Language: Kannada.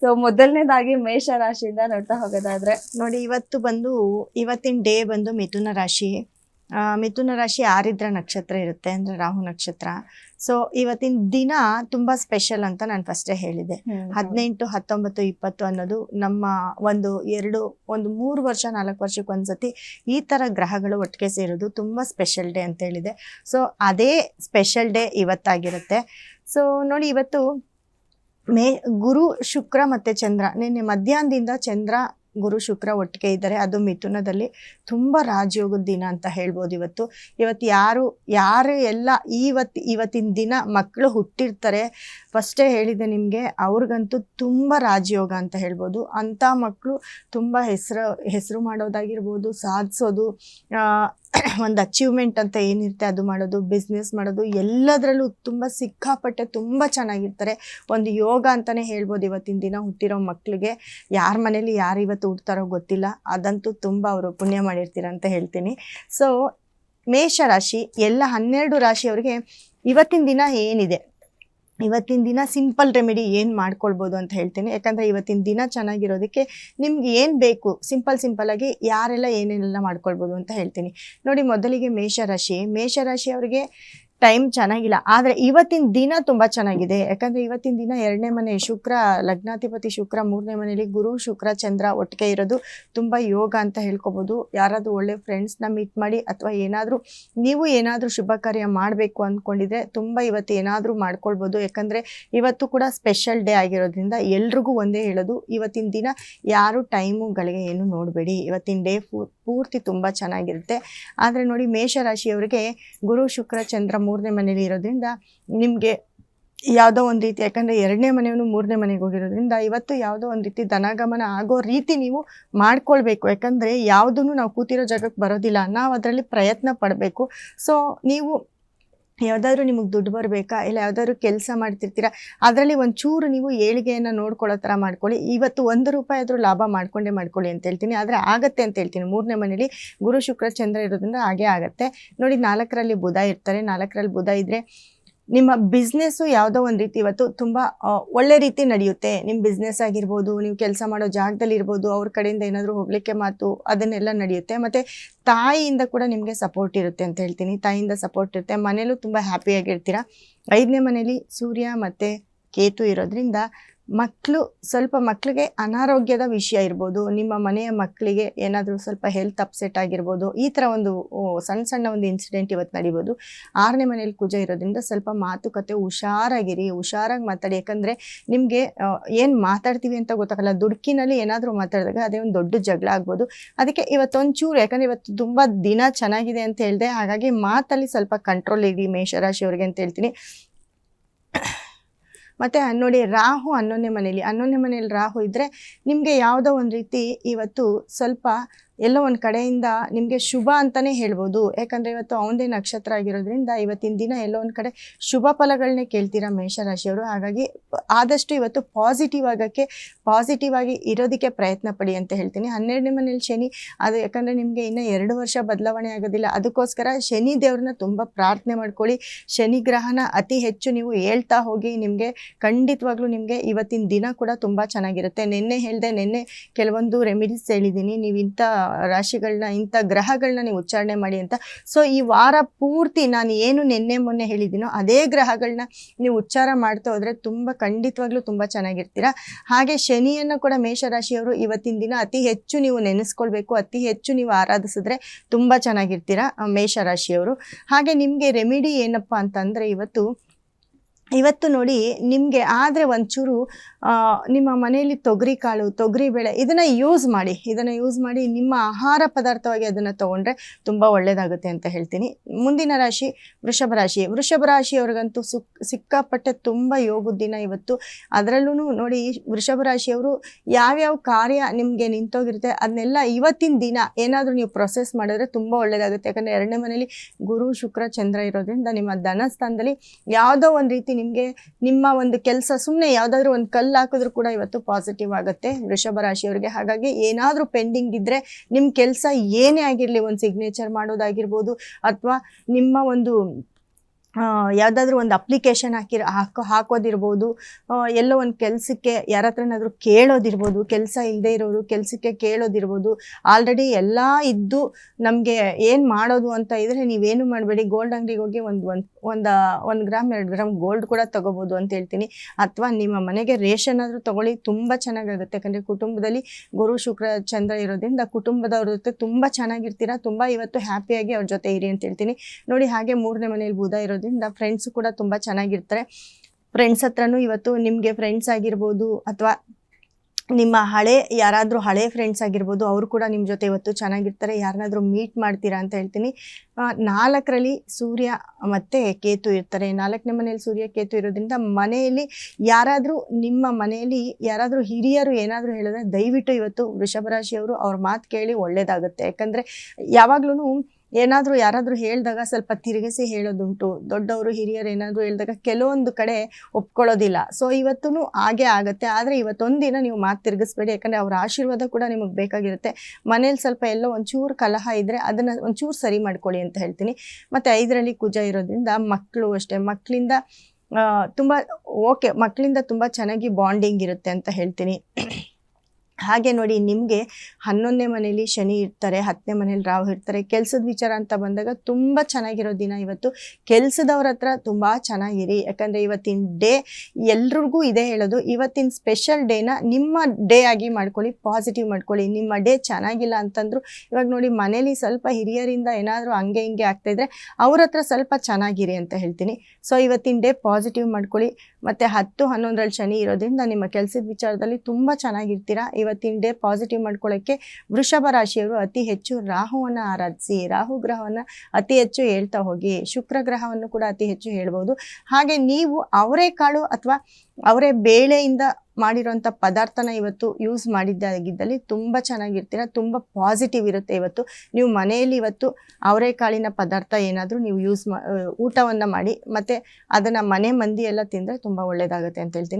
ಸೊ ಮೊದಲನೇದಾಗಿ ಮೇಷ ರಾಶಿಯಿಂದ ನೋಡ್ತಾ ಹೋಗೋದಾದ್ರೆ. ನೋಡಿ ಇವತ್ತು ಬಂದು ಇವತ್ತಿನ ಡೇ ಬಂದು ಮಿಥುನ ರಾಶಿ. ಆ, ಮಿಥುನ ರಾಶಿ ಆರಿದ್ರ ನಕ್ಷತ್ರ ಇರುತ್ತೆ ಅಂದ್ರೆ ರಾಹು ನಕ್ಷತ್ರ. ಸೊ ಇವತ್ತಿನ ದಿನ ತುಂಬಾ ಸ್ಪೆಷಲ್ ಅಂತ ನಾನು ಫಸ್ಟೇ ಹೇಳಿದೆ. ಹದಿನೆಂಟು ಹತ್ತೊಂಬತ್ತು ಇಪ್ಪತ್ತು ಅನ್ನೋದು ನಮ್ಮ ಒಂದು ಎರಡು ಒಂದು ಮೂರು ವರ್ಷ ನಾಲ್ಕು ವರ್ಷಕ್ಕೆ ಒಂದ್ಸತಿ ಈ ತರ ಗ್ರಹಗಳು ಒಟ್ಟಿಗೆ ಸೇರೋದು ತುಂಬಾ ಸ್ಪೆಷಲ್ ಡೇ ಅಂತ ಹೇಳಿದೆ. ಸೊ ಅದೇ ಸ್ಪೆಷಲ್ ಡೇ ಇವತ್ತಾಗಿರುತ್ತೆ. ಸೊ ನೋಡಿ ಇವತ್ತು ಮೇ, ಗುರು ಶುಕ್ರ ಮತ್ತು ಚಂದ್ರ, ನಿನ್ನೆ ಮಧ್ಯಾಹ್ನದಿಂದ ಚಂದ್ರ, ಗುರು ಶುಕ್ರ ಒಟ್ಟಿಗೆ ಇದ್ದಾರೆ. ಅದು ಮಿಥುನದಲ್ಲಿ ತುಂಬ ರಾಜಯೋಗದ ದಿನ ಅಂತ ಹೇಳ್ಬೋದು ಇವತ್ತು. ಇವತ್ತು ಯಾರು ಯಾರು ಎಲ್ಲ ಇವತ್ತು ಇವತ್ತಿನ ದಿನ ಮಕ್ಕಳು ಹುಟ್ಟಿರ್ತಾರೆ. ಫಸ್ಟೇ ಹೇಳಿದೆ ನಿಮಗೆ, ಅವ್ರಿಗಂತೂ ತುಂಬ ರಾಜಯೋಗ ಅಂತ ಹೇಳ್ಬೋದು. ಅಂಥ ಮಕ್ಕಳು ತುಂಬ ಹೆಸರು ಹೆಸರು ಮಾಡೋದಾಗಿರ್ಬೋದು, ಸಾಧಿಸೋದು ಒಂದು ಅಚೀವ್ಮೆಂಟ್ ಅಂತ ಏನಿರುತ್ತೆ ಅದು ಮಾಡೋದು ಬಿಸ್ನೆಸ್ ಮಾಡೋದು, ಎಲ್ಲದರಲ್ಲೂ ತುಂಬ ಸಿಕ್ಕಾಪಟ್ಟೆ ತುಂಬ ಚೆನ್ನಾಗಿರ್ತಾರೆ. ಒಂದು ಯೋಗ ಅಂತಲೇ ಹೇಳ್ಬೋದು ಇವತ್ತಿನ ದಿನ ಹುಟ್ಟಿರೋ ಮಕ್ಕಳಿಗೆ ಯಾರ ಮನೇಲಿ ಯಾರು ಇವತ್ತು ಹುಡ್ತಾರೋ ಗೊತ್ತಿಲ್ಲ. ಅದಂತೂ ತುಂಬ ಅವರು ಪುಣ್ಯ ಮಾಡಿರ್ತೀರ ಅಂತ ಹೇಳ್ತೀನಿ. ಸೊ ಮೇಷ ರಾಶಿ, ಎಲ್ಲ ಹನ್ನೆರಡು ರಾಶಿಯವರಿಗೆ ಇವತ್ತಿನ ದಿನ ಏನಿದೆ? ಇವತ್ತಿನ ದಿನ ಸಿಂಪಲ್ ರೆಮಿಡಿ ಏನು ಮಾಡ್ಕೊಳ್ಬೋದು ಅಂತ ಹೇಳ್ತೀನಿ. ಯಾಕಂದರೆ ಇವತ್ತಿನ ದಿನ ಚೆನ್ನಾಗಿರೋದಕ್ಕೆ ನಿಮ್ಗೆ ಏನು ಬೇಕು, ಸಿಂಪಲ್ ಸಿಂಪಲ್ಲಾಗಿ ಯಾರೆಲ್ಲ ಏನೇನೆಲ್ಲ ಮಾಡ್ಕೊಳ್ಬೋದು ಅಂತ ಹೇಳ್ತೀನಿ. ನೋಡಿ, ಮೊದಲಿಗೆ ಮೇಷರಾಶಿ. ಮೇಷರಾಶಿ ಅವರಿಗೆ ಟೈಮ್ ಚೆನ್ನಾಗಿಲ್ಲ. ಆದರೆ ಇವತ್ತಿನ ದಿನ ತುಂಬ ಚೆನ್ನಾಗಿದೆ. ಯಾಕಂದರೆ ಇವತ್ತಿನ ದಿನ ಎರಡನೇ ಮನೆ ಶುಕ್ರ, ಲಗ್ನಾಧಿಪತಿ ಶುಕ್ರ, ಮೂರನೇ ಮನೆಯಲ್ಲಿ ಗುರು ಶುಕ್ರ, ಚಂದ್ರ ಒಟ್ಟಿಗೆ ಇರೋದು ತುಂಬ ಯೋಗ ಅಂತ ಹೇಳ್ಕೊಬೋದು. ಯಾರಾದರೂ ಒಳ್ಳೆ ಫ್ರೆಂಡ್ಸ್ನ ಮೀಟ್ ಮಾಡಿ ಅಥವಾ ಏನಾದರೂ ನೀವು ಏನಾದರೂ ಶುಭ ಕಾರ್ಯ ಮಾಡಬೇಕು ಅಂದ್ಕೊಂಡಿದ್ರೆ ತುಂಬ ಇವತ್ತು ಏನಾದರೂ ಮಾಡ್ಕೊಳ್ಬೋದು. ಯಾಕಂದರೆ ಇವತ್ತು ಕೂಡ ಸ್ಪೆಷಲ್ ಡೇ ಆಗಿರೋದ್ರಿಂದ ಎಲ್ರಿಗೂ ಒಂದೇ ಹೇಳೋದು, ಇವತ್ತಿನ ದಿನ ಯಾರು ಟೈಮುಗಳಿಗೆ ಏನು ನೋಡಬೇಡಿ. ಇವತ್ತಿನ ಡೇ ಪೂರ್ತಿ ತುಂಬ ಚೆನ್ನಾಗಿರುತ್ತೆ. ಆದರೆ ನೋಡಿ ಮೇಷರಾಶಿಯವರಿಗೆ ಗುರು ಶುಕ್ರ, ಚಂದ್ರ ಮೂರನೇ ಮನೇಲಿ ಇರೋದ್ರಿಂದ ನಿಮಗೆ ಯಾವುದೋ ಒಂದು ರೀತಿ, ಯಾಕಂದರೆ ಎರಡನೇ ಮನೆಯವನು ಮೂರನೇ ಮನೆಗೆ ಹೋಗಿರೋದ್ರಿಂದ ಇವತ್ತು ಯಾವುದೋ ಒಂದು ರೀತಿ ಧನಾಗಮನ ಆಗೋ ರೀತಿ ನೀವು ಮಾಡ್ಕೊಳ್ಬೇಕು. ಯಾಕಂದರೆ ಯಾವುದನ್ನು ನಾವು ಕೂತಿರೋ ಜಾಗಕ್ಕೆ ಬರೋದಿಲ್ಲ. ನಾವು ಅದರಲ್ಲಿ ಪ್ರಯತ್ನ ಪಡಬೇಕು. ಸೊ ನೀವು ಯಾವುದಾದ್ರೂ ನಿಮಗೆ ದುಡ್ಡು ಬರಬೇಕಾ? ಇಲ್ಲ ಯಾವುದಾದ್ರೂ ಕೆಲಸ ಮಾಡ್ತಿರ್ತೀರಾ? ಅದರಲ್ಲಿ ಒಂಚೂರು ನೀವು ಏಳಿಗೆಯನ್ನು ನೋಡ್ಕೊಳ್ಳೋ ಥರ ಮಾಡ್ಕೊಳ್ಳಿ. ಇವತ್ತು ಒಂದು ರೂಪಾಯಿ ಆದರೂ ಲಾಭ ಮಾಡ್ಕೊಂಡೇ ಮಾಡ್ಕೊಳ್ಳಿ ಅಂತ ಹೇಳ್ತೀನಿ. ಆದರೆ ಆಗತ್ತೆ ಅಂತ ಹೇಳ್ತೀನಿ. ಮೂರನೇ ಮನೇಲಿ ಗುರು ಶುಕ್ರ ಚಂದ್ರ ಇರೋದ್ರಿಂದ ಹಾಗೆ ಆಗುತ್ತೆ. ನೋಡಿ ನಾಲ್ಕರಲ್ಲಿ ಬುಧ ಇರ್ತಾರೆ. ನಾಲ್ಕರಲ್ಲಿ ಬುಧ ಇದ್ದರೆ ನಿಮ್ಮ ಬಿಸ್ನೆಸ್ಸು ಯಾವುದೋ ಒಂದು ರೀತಿ ಇವತ್ತು ತುಂಬ ಒಳ್ಳೆ ರೀತಿ ನಡೆಯುತ್ತೆ. ನಿಮ್ಮ ಬಿಸ್ನೆಸ್ ಆಗಿರ್ಬೋದು, ನೀವು ಕೆಲಸ ಮಾಡೋ ಜಾಗದಲ್ಲಿ ಇರ್ಬೋದು, ಅವ್ರ ಕಡೆಯಿಂದ ಏನಾದರೂ ಹೋಗ್ಲಿಕ್ಕೆ ಮಾತು, ಅದನ್ನೆಲ್ಲ ನಡೆಯುತ್ತೆ. ಮತ್ತು ತಾಯಿಯಿಂದ ಕೂಡ ನಿಮಗೆ ಸಪೋರ್ಟ್ ಇರುತ್ತೆ ಅಂತ ಹೇಳ್ತೀನಿ. ತಾಯಿಯಿಂದ ಸಪೋರ್ಟ್ ಇರುತ್ತೆ. ಮನೇಲೂ ತುಂಬ ಹ್ಯಾಪಿಯಾಗಿರ್ತೀರ ಐದನೇ ಮನೇಲಿ ಸೂರ್ಯ ಮತ್ತು ಕೇತು ಇರೋದ್ರಿಂದ ಮಕ್ಕಳು ಸ್ವಲ್ಪ ಮಕ್ಕಳಿಗೆ ಅನಾರೋಗ್ಯದ ವಿಷಯ ಇರ್ಬೋದು, ನಿಮ್ಮ ಮನೆಯ ಮಕ್ಕಳಿಗೆ ಏನಾದರೂ ಸ್ವಲ್ಪ ಹೆಲ್ತ್ ಅಪ್ಸೆಟ್ ಆಗಿರ್ಬೋದು, ಈ ಥರ ಒಂದು ಸಣ್ಣ ಸಣ್ಣ ಒಂದು ಇನ್ಸಿಡೆಂಟ್ ಇವತ್ತು ನಡಿಬೋದು. ಆರನೇ ಮನೇಲಿ ಕುಜ ಇರೋದ್ರಿಂದ ಸ್ವಲ್ಪ ಮಾತುಕತೆ ಹುಷಾರಾಗಿರಿ, ಹುಷಾರಾಗಿ ಮಾತಾಡಿ. ಯಾಕಂದರೆ ನಿಮಗೆ ಏನು ಮಾತಾಡ್ತೀವಿ ಅಂತ ಗೊತ್ತಾಗಲ್ಲ. ದುಡುಕಿನಲ್ಲಿ ಏನಾದರೂ ಮಾತಾಡಿದಾಗ ಅದೇ ಒಂದು ದೊಡ್ಡ ಜಗಳ ಆಗ್ಬೋದು. ಅದಕ್ಕೆ ಇವತ್ತೊಂಚೂರು, ಯಾಕಂದರೆ ಇವತ್ತು ತುಂಬ ದಿನ ಚೆನ್ನಾಗಿದೆ ಅಂತ ಹೇಳಿದೆ. ಹಾಗಾಗಿ ಮಾತಲ್ಲಿ ಸ್ವಲ್ಪ ಕಂಟ್ರೋಲ್ ಇಡಿ ಮೇಷರಾಶಿಯವ್ರಿಗೆ ಅಂತ ಹೇಳ್ತೀನಿ. ಮತ್ತು ನೋಡಿ ರಾಹು ಹನ್ನೊಂದನೇ ಮನೇಲಿ ಹನ್ನೊಂದನೇ ಮನೇಲಿ ರಾಹು ಇದ್ದರೆ ನಿಮಗೆ ಯಾವುದೋ ಒಂದು ರೀತಿ ಇವತ್ತು ಸ್ವಲ್ಪ ಎಲ್ಲೋ ಒಂದು ಕಡೆಯಿಂದ ನಿಮಗೆ ಶುಭ ಅಂತಲೇ ಹೇಳ್ಬೋದು. ಯಾಕಂದರೆ ಇವತ್ತು ಅವನದೇ ನಕ್ಷತ್ರ ಆಗಿರೋದ್ರಿಂದ ಇವತ್ತಿನ ದಿನ ಎಲ್ಲೋ ಒಂದು ಕಡೆ ಶುಭ ಫಲಗಳನ್ನೇ ಕೇಳ್ತೀರಾ ಮೇಷರಾಶಿಯವರು. ಹಾಗಾಗಿ ಆದಷ್ಟು ಇವತ್ತು ಪಾಸಿಟಿವ್ ಆಗೋಕ್ಕೆ ಪಾಸಿಟಿವ್ ಆಗಿ ಇರೋದಕ್ಕೆ ಪ್ರಯತ್ನ ಪಡಿ ಅಂತ ಹೇಳ್ತೀನಿ. ಹನ್ನೆರಡನೇ ಮನೇಲಿ ಶನಿ, ಅದು ಯಾಕಂದರೆ ನಿಮಗೆ ಇನ್ನೂ ಎರಡು ವರ್ಷ ಬದಲಾವಣೆ ಆಗೋದಿಲ್ಲ. ಅದಕ್ಕೋಸ್ಕರ ಶನಿ ದೇವ್ರನ್ನ ತುಂಬ ಪ್ರಾರ್ಥನೆ ಮಾಡ್ಕೊಳ್ಳಿ. ಶನಿ ಗ್ರಹನ ಅತಿ ಹೆಚ್ಚು ನೀವು ಹೇಳ್ತಾ ಹೋಗಿ ನಿಮಗೆ ಖಂಡಿತವಾಗ್ಲೂ ನಿಮಗೆ ಇವತ್ತಿನ ದಿನ ಕೂಡ ತುಂಬ ಚೆನ್ನಾಗಿರುತ್ತೆ. ನಿನ್ನೆ ಹೇಳಿದೆ ನಿನ್ನೆ ಕೆಲವೊಂದು ರೆಮಿಡೀಸ್ ಹೇಳಿದ್ದೀನಿ. ನೀವು ಇಂಥ ರಾಶಿಗಳನ್ನ, ಇಂಥ ಗ್ರಹಗಳನ್ನ ನೀವು ಉಚ್ಚಾರಣೆ ಮಾಡಿ ಅಂತ. ಸೊ ಈ ವಾರ ಪೂರ್ತಿ ನಾನು ಏನು ನಿನ್ನೆ ಮೊನ್ನೆ ಹೇಳಿದ್ದೀನೋ ಅದೇ ಗ್ರಹಗಳನ್ನ ನೀವು ಉಚ್ಚಾರ ಮಾಡ್ತಾ ಹೋದರೆ ತುಂಬ ಖಂಡಿತವಾಗ್ಲೂ ತುಂಬ ಚೆನ್ನಾಗಿರ್ತೀರ. ಹಾಗೆ ಶನಿಯನ್ನು ಕೂಡ ಮೇಷರಾಶಿಯವರು ಇವತ್ತಿನ ದಿನ ಅತಿ ಹೆಚ್ಚು ನೀವು ನೆನೆಸ್ಕೊಳ್ಬೇಕು, ಅತಿ ಹೆಚ್ಚು ನೀವು ಆರಾಧಿಸಿದ್ರೆ ತುಂಬ ಚೆನ್ನಾಗಿರ್ತೀರ ಮೇಷರಾಶಿಯವರು. ಹಾಗೆ ನಿಮಗೆ ರೆಮಿಡಿ ಏನಪ್ಪ ಅಂತಂದರೆ ಇವತ್ತು ಇವತ್ತು ನೋಡಿ ನಿಮಗೆ ಆದರೆ ಒಂಚೂರು ನಿಮ್ಮ ಮನೆಯಲ್ಲಿ ತೊಗರಿ ಕಾಳು, ತೊಗರಿ ಬೇಳೆ ಇದನ್ನು ಯೂಸ್ ಮಾಡಿ, ಇದನ್ನು ಯೂಸ್ ಮಾಡಿ ನಿಮ್ಮ ಆಹಾರ ಪದಾರ್ಥವಾಗಿ ಅದನ್ನು ತೊಗೊಂಡ್ರೆ ತುಂಬ ಒಳ್ಳೆಯದಾಗುತ್ತೆ ಅಂತ ಹೇಳ್ತೀನಿ. ಮುಂದಿನ ರಾಶಿ ವೃಷಭ ರಾಶಿ. ವೃಷಭ ರಾಶಿಯವ್ರಿಗಂತೂ ಸುಕ್ ಸಿಕ್ಕಾಪಟ್ಟೆ ತುಂಬ ಯೋಗ ದಿನ ಇವತ್ತು. ಅದರಲ್ಲೂ ನೋಡಿ ವೃಷಭ ರಾಶಿಯವರು ಯಾವ್ಯಾವ ಕಾರ್ಯ ನಿಮಗೆ ನಿಂತೋಗಿರುತ್ತೆ ಅದನ್ನೆಲ್ಲ ಇವತ್ತಿನ ದಿನ ಏನಾದರೂ ನೀವು ಪ್ರೊಸೆಸ್ ಮಾಡಿದ್ರೆ ತುಂಬ ಒಳ್ಳೆಯದಾಗುತ್ತೆ ಯಾಕಂದರೆ ಎರಡನೇ ಮನೇಲಿ ಗುರು, ಶುಕ್ರ, ಚಂದ್ರ ಇರೋದ್ರಿಂದ ನಿಮ್ಮ ಧನಸ್ಥಾನದಲ್ಲಿ ಯಾವುದೋ ಒಂದು ರೀತಿ ನಿಮಗೆ ನಿಮ್ಮ ಒಂದು ಕೆಲಸ ಸುಮ್ಮನೆ ಯಾವುದಾದ್ರೂ ಒಂದು ಕಲ್ಲು ಹಾಕಿದ್ರು ಕೂಡ ಇವತ್ತು ಪಾಸಿಟಿವ್ ಆಗುತ್ತೆ. ವೃಷಭ ರಾಶಿಯವರಿಗೆ. ಹಾಗಾಗಿ ಏನಾದರೂ ಪೆಂಡಿಂಗ್ ಇದ್ದರೆ ನಿಮ್ಮ ಕೆಲಸ ಏನೇ ಆಗಿರಲಿ, ಒಂದು ಸಿಗ್ನೇಚರ್ ಮಾಡೋದಾಗಿರ್ಬೋದು, ಅಥವಾ ನಿಮ್ಮ ಒಂದು ಯಾವುದಾದ್ರೂ ಒಂದು ಅಪ್ಲಿಕೇಶನ್ ಹಾಕಿರ, ಹಾಕೋ, ಹಾಕೋದಿರ್ಬೋದು. ಎಲ್ಲೋ ಒಂದು ಕೆಲಸಕ್ಕೆ ಯಾರ ಹತ್ರನಾದರೂ ಕೇಳೋದಿರ್ಬೋದು, ಕೆಲಸ ಇಲ್ಲದೆ ಇರೋರು ಕೆಲಸಕ್ಕೆ ಕೇಳೋದಿರ್ಬೋದು. ಆಲ್ರೆಡಿ ಎಲ್ಲ ಇದ್ದು ನಮಗೆ ಏನು ಮಾಡೋದು ಅಂತ ಇದ್ರೆ ನೀವೇನು ಮಾಡಬೇಡಿ ಗೋಲ್ಡ್ ಅಂಗಡಿಗೆ ಹೋಗಿ ಒಂದು ಒಂದು ಒಂದು ಒಂದು ಗ್ರಾಮ್ ಎರಡು ಗ್ರಾಮ್ ಗೋಲ್ಡ್ ಕೂಡ ತಗೋಬೋದು ಅಂತ ಹೇಳ್ತೀನಿ. ಅಥವಾ ನಿಮ್ಮ ಮನೆಗೆ ರೇಷನ್ ಆದರೂ ತಗೊಳ್ಳಿ, ತುಂಬ ಚೆನ್ನಾಗಿರುತ್ತೆ ಯಾಕಂದರೆ ಕುಟುಂಬದಲ್ಲಿ ಗುರು, ಶುಕ್ರ, ಚಂದ್ರ ಇರೋದ್ರಿಂದ ಕುಟುಂಬದವ್ರ ಜೊತೆ ತುಂಬ ಚೆನ್ನಾಗಿರ್ತೀರ, ತುಂಬ ಇವತ್ತು ಹ್ಯಾಪಿಯಾಗಿ ಅವ್ರ ಜೊತೆ ಇರಿ ಅಂತ ಹೇಳ್ತೀನಿ. ನೋಡಿ ಹಾಗೆ ಮೂರನೇ ಮನೇಲಿ ಬುಧ ಇರೋದ್ರಿಂದ ಫ್ರೆಂಡ್ಸ್ ಕೂಡ ತುಂಬ ಚೆನ್ನಾಗಿರ್ತಾರೆ. ಫ್ರೆಂಡ್ಸ್ ಹತ್ರನೂ ಇವತ್ತು ನಿಮಗೆ ಫ್ರೆಂಡ್ಸ್ ಆಗಿರ್ಬೋದು ಅಥವಾ ನಿಮ್ಮ ಹಳೆ, ಯಾರಾದರೂ ಹಳೆ ಫ್ರೆಂಡ್ಸ್ ಆಗಿರ್ಬೋದು, ಅವರು ಕೂಡ ನಿಮ್ಮ ಜೊತೆ ಇವತ್ತು ಚೆನ್ನಾಗಿರ್ತಾರೆ. ಯಾರನ್ನಾದರೂ ಮೀಟ್ ಮಾಡ್ತೀರಾ ಅಂತ ಹೇಳ್ತೀನಿ. ನಾಲ್ಕರಲ್ಲಿ ಸೂರ್ಯ ಮತ್ತು ಕೇತು ಇರ್ತಾರೆ. ನಾಲ್ಕನೇ ಮನೆಯಲ್ಲಿ ಸೂರ್ಯ ಕೇತು ಇರೋದ್ರಿಂದ ಮನೆಯಲ್ಲಿ ಯಾರಾದರೂ, ನಿಮ್ಮ ಮನೆಯಲ್ಲಿ ಯಾರಾದರೂ ಹಿರಿಯರು ಏನಾದರೂ ಹೇಳಿದ್ರೆ ದಯವಿಟ್ಟು ಇವತ್ತು ವೃಷಭ ರಾಶಿಯವರು ಅವ್ರ ಮಾತು ಕೇಳಿ ಒಳ್ಳೆಯದಾಗುತ್ತೆ ಯಾಕಂದರೆ ಯಾವಾಗ್ಲೂ ಏನಾದರೂ ಯಾರಾದರೂ ಹೇಳಿದಾಗ ಸ್ವಲ್ಪ ತಿರುಗಿಸಿ ಹೇಳೋದುಂಟು. ದೊಡ್ಡವರು ಹಿರಿಯರು ಏನಾದರೂ ಹೇಳಿದಾಗ ಕೆಲವೊಂದು ಕಡೆ ಒಪ್ಕೊಳ್ಳೋದಿಲ್ಲ. ಸೊ ಇವತ್ತೂ ಹಾಗೆ ಆಗುತ್ತೆ. ಆದರೆ ಇವತ್ತೊಂದಿನ ನೀವು ಮಾತು ತಿರುಗಿಸ್ಬೇಡಿ. ಯಾಕಂದರೆ ಅವ್ರ ಆಶೀರ್ವಾದ ಕೂಡ ನಿಮಗೆ ಬೇಕಾಗಿರುತ್ತೆ. ಮನೇಲಿ ಸ್ವಲ್ಪ ಎಲ್ಲೋ ಒಂಚೂರು ಕಲಹ ಇದ್ದರೆ ಅದನ್ನು ಒಂಚೂರು ಸರಿ ಮಾಡ್ಕೊಳ್ಳಿ ಅಂತ ಹೇಳ್ತೀನಿ. ಮತ್ತು ಐದರಲ್ಲಿ ಕುಜ ಇರೋದ್ರಿಂದ ಮಕ್ಕಳು ಅಷ್ಟೇ. ಮಕ್ಕಳಿಂದ ತುಂಬ, ಓಕೆ. ಮಕ್ಕಳಿಂದ ತುಂಬ ಚೆನ್ನಾಗಿ ಬಾಂಡಿಂಗ್ ಇರುತ್ತೆ ಅಂತ ಹೇಳ್ತೀನಿ. ಹಾಗೆ ನೋಡಿ ನಿಮಗೆ ಹನ್ನೊಂದನೇ ಮನೇಲಿ ಶನಿ ಇರ್ತಾರೆ, ಹತ್ತನೇ ಮನೇಲಿ ರಾಹು ಇರ್ತಾರೆ, ಕೆಲಸದ ವಿಚಾರ ಅಂತ ಬಂದಾಗ ತುಂಬ ಚೆನ್ನಾಗಿರೋ ದಿನ ಇವತ್ತು. ಕೆಲಸದವ್ರ ಹತ್ರ ತುಂಬ ಚೆನ್ನಾಗಿರಿ. ಯಾಕಂದರೆ ಇವತ್ತಿನ ಡೇ ಎಲ್ರಿಗೂ ಇದೇ ಹೇಳೋದು. ಇವತ್ತಿನ ಸ್ಪೆಷಲ್ ಡೇನ ನಿಮ್ಮ ಡೇ ಆಗಿ ಮಾಡ್ಕೊಳ್ಳಿ, ಪಾಸಿಟಿವ್ ಮಾಡ್ಕೊಳ್ಳಿ. ನಿಮ್ಮ ಡೇ ಚೆನ್ನಾಗಿಲ್ಲ ಅಂತಂದ್ರು ಇವಾಗ ನೋಡಿ ಮನೇಲಿ ಸ್ವಲ್ಪ ಹಿರಿಯರಿಂದ ಏನಾದರೂ ಹಂಗೆ ಹಿಂಗೆ ಆಗ್ತಾಯಿದ್ರೆ ಅವ್ರ ಹತ್ರ ಸ್ವಲ್ಪ ಚೆನ್ನಾಗಿರಿ ಅಂತ ಹೇಳ್ತೀನಿ. ಸೊ ಇವತ್ತಿನ ಡೇ ಪಾಸಿಟಿವ್ ಮಾಡ್ಕೊಳ್ಳಿ. ಮತ್ತು ಹತ್ತು ಹನ್ನೊಂದರಲ್ಲಿ ಶನಿ ಇರೋದ್ರಿಂದ ನಿಮ್ಮ ಕೆಲಸದ ವಿಚಾರದಲ್ಲಿ ತುಂಬ ಚೆನ್ನಾಗಿರ್ತೀರಾ? ಇವತ್ತಿನ ಡೇ ಪಾಸಿಟಿವ್ ಮಾಡ್ಕೊಳ್ಳೋಕ್ಕೆ ವೃಷಭ ರಾಶಿಯವರು ಅತಿ ಹೆಚ್ಚು ರಾಹುವನ್ನು ಆರಾಧಿಸಿ, ರಾಹು ಗ್ರಹವನ್ನು ಅತಿ ಹೆಚ್ಚು ಹೇಳ್ತಾ ಹೋಗಿ, ಶುಕ್ರ ಗ್ರಹವನ್ನು ಕೂಡ ಅತಿ ಹೆಚ್ಚು ಹೇಳ್ಬೋದು. ಹಾಗೆ ನೀವು ಅವರೆಕಾಳು ಅಥವಾ ಅವರೇ ಬೇಳೆಯಿಂದ ಮಾಡಿರೋಂಥ ಪದಾರ್ಥನ ಇವತ್ತು ಯೂಸ್ ಮಾಡಿದ್ದಾಗಿದ್ದಲ್ಲಿ ತುಂಬ ಚೆನ್ನಾಗಿರ್ತೀರ, ತುಂಬ ಪಾಸಿಟಿವ್ ಇರುತ್ತೆ ಇವತ್ತು. ನೀವು ಮನೆಯಲ್ಲಿ ಇವತ್ತು ಅವರೆಕಾಳಿನ ಪದಾರ್ಥ ಏನಾದರೂ ನೀವು ಯೂಸ್ ಮಾ, ಊಟವನ್ನು ಮಾಡಿ, ಮತ್ತು ಅದನ್ನು ಮನೆ ಮಂದಿ ಎಲ್ಲ ತಿಂದರೆ ತುಂಬ ಒಳ್ಳೆಯದಾಗುತ್ತೆ ಅಂತ ಹೇಳ್ತೀನಿ.